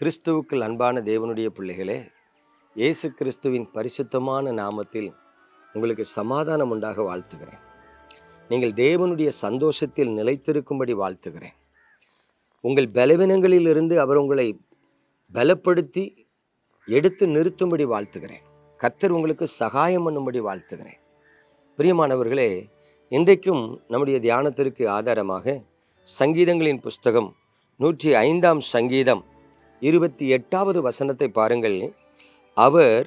கிறிஸ்துவுக்குள் அன்பான தேவனுடைய பிள்ளைகளே இயேசு கிறிஸ்துவின் பரிசுத்தமான நாமத்தில் உங்களுக்கு சமாதானம் உண்டாக வாழ்த்துகிறேன். நீங்கள் தேவனுடைய சந்தோஷத்தில் நிலைத்திருக்கும்படி வாழ்த்துகிறேன். உங்கள் பலவீனங்களிலிருந்து அவர் உங்களை பலப்படுத்தி எடுத்து நிறுத்தும்படி வாழ்த்துகிறேன். கர்த்தர் உங்களுக்கு சகாயம் பண்ணும்படி வாழ்த்துகிறேன். பிரியமானவர்களே இன்றைக்கும் நம்முடைய தியானத்திற்கு ஆதாரமாக சங்கீதங்களின் புஸ்தகம் நூற்றி ஐந்தாம் சங்கீதம் இருபத்தி எட்டாவது வசனத்தை பாருங்கள். அவர்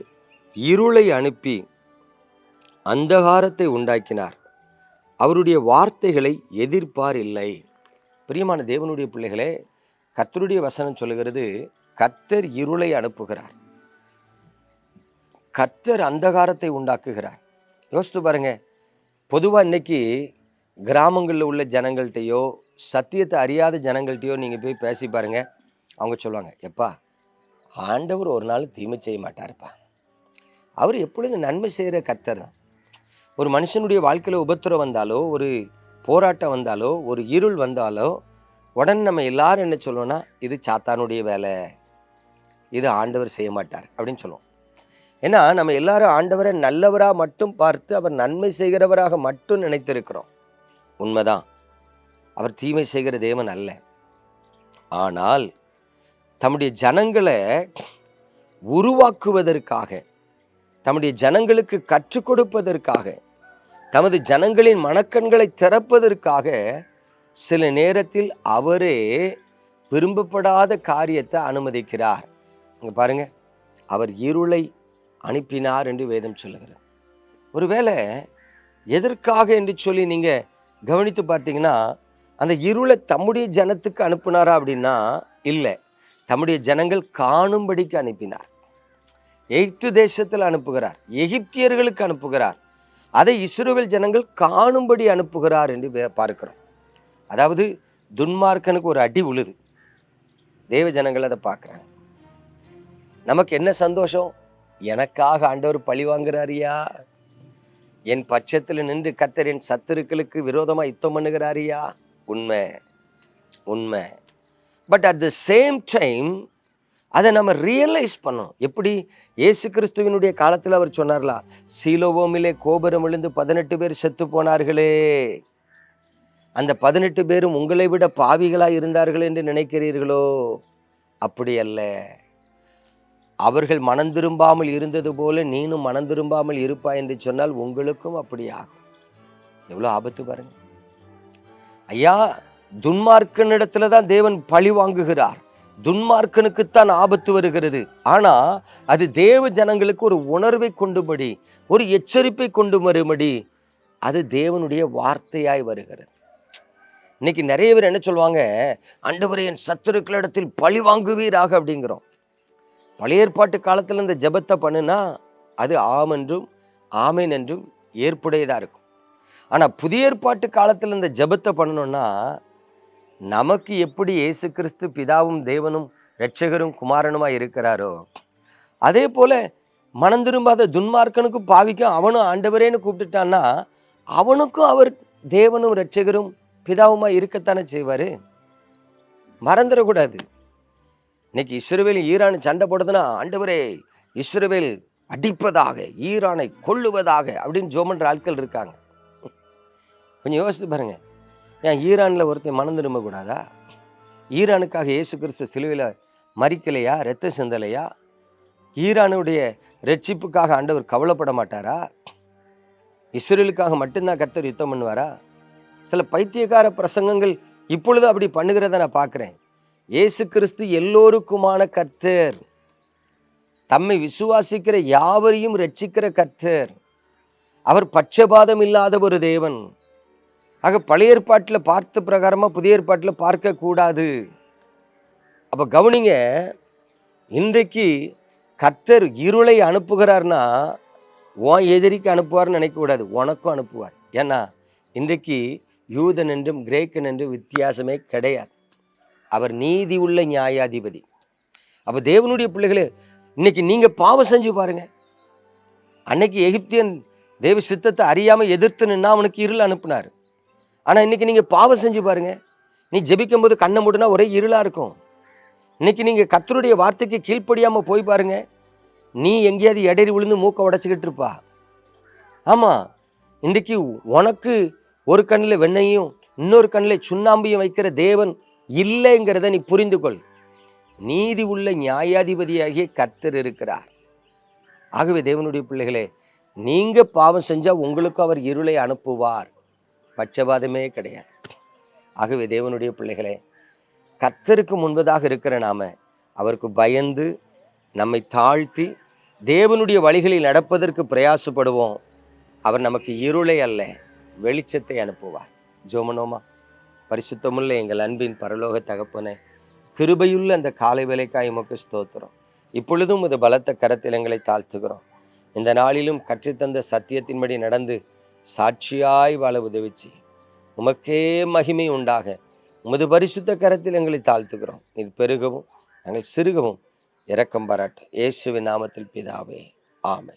இருளை அனுப்பி அந்தகாரத்தை உண்டாக்கினார். அவருடைய வார்த்தைகளை எதிர்ப்பார் இல்லை. பிரியமான தேவனுடைய பிள்ளைகளே கத்தருடைய வசனம் சொல்லுகிறது கத்தர் இருளை அனுப்புகிறார். கத்தர் அந்தகாரத்தை உண்டாக்குகிறார். யோசித்து பாருங்க பொதுவாக இன்னைக்கு கிராமங்களில் உள்ள ஜனங்கள்கிட்டையோ சத்தியத்தை அறியாத ஜனங்கள்கிட்டயோ நீங்கள் போய் பேசி பாருங்கள் அவங்க சொல்லுவாங்க எப்பா ஆண்டவர் ஒரு நாள் தீமை செய்ய மாட்டாருப்பா. அவர் எப்பொழுதும் நன்மை செய்கிற கர்த்தர் தான். ஒரு மனுஷனுடைய வாழ்க்கையில் உபத்திரம் வந்தாலோ ஒரு போராட்டம் வந்தாலோ ஒரு இருள் வந்தாலோ உடனே நம்ம எல்லாரும் என்ன சொல்லுவோம்னா இது சாத்தானுடைய வேலை. இது ஆண்டவர் செய்ய மாட்டார். அப்படின்னு சொல்லுவோம். ஏன்னா நம்ம எல்லாரும் ஆண்டவரை நல்லவராக மட்டும் பார்த்து அவர் நன்மை செய்கிறவராக மட்டும் நினைத்திருக்கிறோம். உண்மைதான். அவர் தீமை செய்கிற தேவன் அல்ல. ஆனால் தம்முடைய ஜனங்களை உருவாக்குவதற்காக தம்முடைய ஜனங்களுக்கு கற்றுக் கொடுப்பதற்காக தமது ஜனங்களின் மனக்கண்களை திறப்பதற்காக சில நேரத்தில் அவரே விரும்பப்படாத காரியத்தை அனுமதிக்கிறார். இங்கே பாருங்க அவர் இருளை அனுப்பினார் என்று வேதம் சொல்லுகிறார் ஒருவேளை எதற்காக என்று சொல்லி நீங்கள் கவனித்து பார்த்தீங்கன்னா அந்த இருளை தம்முடைய ஜனத்துக்கு அனுப்புனாரா அப்படின்னா இல்லை. தம்முடைய ஜனங்கள் காணும்படிக்கு அனுப்பினார். எகிப்து தேசத்தில் அனுப்புகிறார் எகிப்தியர்களுக்கு அனுப்புகிறார். அதை இஸ்ரோவில் ஜனங்கள் காணும்படி அனுப்புகிறார் என்று வே- பார்க்கிறோம். அதாவது துன்மார்க்கனுக்கு ஒரு அடி உழுது. தேவ ஜனங்கள் அதை பார்க்குறாங்க. நமக்கு என்ன சந்தோஷம்? எனக்காக ஆண்டவர் பழி வாங்குறாரியா என் பட்சத்தில் நின்று கத்தர் என் சத்துருக்களுக்கு விரோதமாக யுத்தம் பண்ணுகிறாரியா உண்மை உண்மை. But at the same time அதை நம்ம ரியலைஸ் பண்ணோம் எப்படி? இயேசு கிறிஸ்துவினுடைய காலத்தில் அவர் சொன்னார்லா சீலோவோமிலே கோபுரம் விழுந்து பதினெட்டு பேர் செத்து போனார்களே. அந்த பதினெட்டு பேரும் உங்களை விட பாவிகளாக இருந்தார்கள் என்று நினைக்கிறீர்களோ? அப்படி அல்ல. அவர்கள் மனந்திரும்பாமல் இருந்தது போல நீனும் மனம் திரும்பாமல் இருப்பாய் என்று சொன்னால் உங்களுக்கும் அப்படி ஆகும் எவ்வளோ ஆபத்து பாருங்க. ஐயா துன்மார்க்கனிடத்துல தான் தேவன் பழி வாங்குகிறார். துன்மார்க்கனுக்குத்தான் ஆபத்து வருகிறது. ஆனா அது தேவ ஜனங்களுக்கு ஒரு உணர்வை கொண்டுபடி ஒரு எச்சரிப்பை கொண்டு வரும்படி அது தேவனுடைய வார்த்தையாய் வருகிறது. இன்னைக்கு நிறைய பேர் என்ன சொல்லுவாங்க? அண்டவரை என் சத்துருக்களிடத்தில் பழி வாங்குவீராக அப்படிங்கிறோம். பழைய ஏற்பாட்டு காலத்தில் இந்த ஜெபத்தை பண்ணுனா அது ஆம் என்றும் ஆமேன் என்றும் ஏற்புடையதாக இருக்கும். ஆனால் புதிய ஏற்பாட்டு காலத்தில் இந்த ஜெபத்தை பண்ணணும்னா நமக்கு எப்படி இயேசு கிறிஸ்து பிதாவும் தேவனும் இரட்சகரும் குமாரனுமாக இருக்கிறாரோ அதே போல் மனம் திரும்பாத துன்மார்க்கனுக்கும் பாவிக்கும் அவனும் ஆண்டவரேன்னு கூப்பிட்டுட்டான்னா அவனுக்கும் அவர் தேவனும் இரட்சகரும் பிதாவுமா இருக்கத்தானே செய்வார்? மறந்துடக்கூடாது. இன்னைக்கு இஸ்ரவேல் ஈரான் சண்டை போடுதுன்னா ஆண்டவரே இஸ்ரவேல் அடிப்பதாக ஈரானை கொல்லுவதாக அப்படின்னு ஜோமன்ற ஆட்கள் இருக்காங்க. கொஞ்சம் யோசித்து பாருங்கள் ஏன் ஈரானில் ஒருத்தன் மனம் திரும்பக்கூடாதா? ஈரானுக்காக இயேசு கிறிஸ்து சிலுவையில் மறிக்கலையா ரத்த சிந்தலையா? ஈரானுடைய ரட்சிப்புக்காக ஆண்டவர் கவலைப்பட மாட்டாரா? இஸ்ரேலுக்காக மட்டும்தான் கர்த்தர் யுத்தம் பண்ணுவாரா? சில பைத்தியக்கார பிரசங்கங்கள் இப்பொழுது அப்படி பண்ணுகிறத நான் பார்க்குறேன். ஏசு கிறிஸ்து எல்லோருக்குமான கர்த்தர். தம்மை விசுவாசிக்கிற யாவரையும் ரட்சிக்கிற கர்த்தர். அவர் பட்சபாதம் இல்லாத ஒரு தேவன். ஆக பழைய ஏற்பாட்டில் பார்த்த பிரகாரமாக புதிய ஏற்பாட்டில் பார்க்கக்கூடாது அப்போ கவனிங்க இன்றைக்கு கர்த்தர் இருளை அனுப்புகிறார்னா உன் எதிரிக்கு அனுப்புவார்னு நினைக்கக்கூடாது உனக்கும் அனுப்புவார். ஏன்னா இன்றைக்கு யூதன் என்றும் கிரேக்கன் என்றும் வித்தியாசமே கிடையாது. அவர் நீதி உள்ள நியாயாதிபதி. அப்போ தேவனுடைய பிள்ளைகளே இன்னைக்கு நீங்கள் பாவம் செஞ்சு பாருங்கள் அன்னைக்கு எகிப்தியன் தேவ சித்தத்தை அறியாமல் எதிர்த்து நின்னா அவனுக்கு இருள் அனுப்புனார். ஆனால் இன்றைக்கி நீங்கள் பாவம் செஞ்சு பாருங்கள் நீ ஜெபிக்கும் போது கண்ணை மூடினா ஒரே இருளாக இருக்கும். இன்றைக்கி நீங்கள் கத்தருடைய வார்த்தைக்கு கீழ்ப்படியாமல் போய் பாருங்கள் நீ எங்கேயாவது இடறி விழுந்து மூக்கை உடைச்சிக்கிட்டு இருப்பா. ஆமாம் இன்றைக்கு உனக்கு ஒரு கண்ணில் வெண்ணையும் இன்னொரு கண்ணில் சுண்ணாம்பையும் வைக்கிற தேவன் இல்லைங்கிறத நீ புரிந்து கொள் நீதி உள்ள நியாயாதிபதியாகிய கர்த்தர் இருக்கிறார். ஆகவே தேவனுடைய பிள்ளைகளே நீங்கள் பாவம் செஞ்சால் உங்களுக்கு அவர் இருளை அனுப்புவார். பட்சபாதமே கிடையாது. ஆகவே தேவனுடைய பிள்ளைகளே கர்த்தருக்கு முன்பதாக இருக்கிற நாம அவருக்கு பயந்து நம்மை தாழ்த்தி தேவனுடைய வழிகளில் நடப்பதற்கு பிரயாசப்படுவோம். அவர் நமக்கு இருளை அல்ல வெளிச்சத்தை அனுப்புவார். ஜோமனோமா பரிசுத்தமுள்ள எங்கள் அன்பின் பரலோக தகப்பனே கிருபையுள்ள அந்த காலை வேலைக்காய் உமக்கு ஸ்தோத்திரம். இப்பொழுதும் இது பலத்த கரத்தில் எங்களை தாழ்த்துகிறோம். இந்த நாளிலும் கற்றுத்தந்த சத்தியத்தின்படி நடந்து சாட்சியாய் வாழ உதவிச்சு. உமக்கே மகிமை உண்டாக. உமது பரிசுத்த கரத்தில் எங்களை தாழ்த்துக்கிறோம் நீர் பெருகவும் நாங்கள் சிறுகவும் இரக்கம் பாராட்டும் இயேசுவின் நாமத்தில் பிதாவே. ஆமை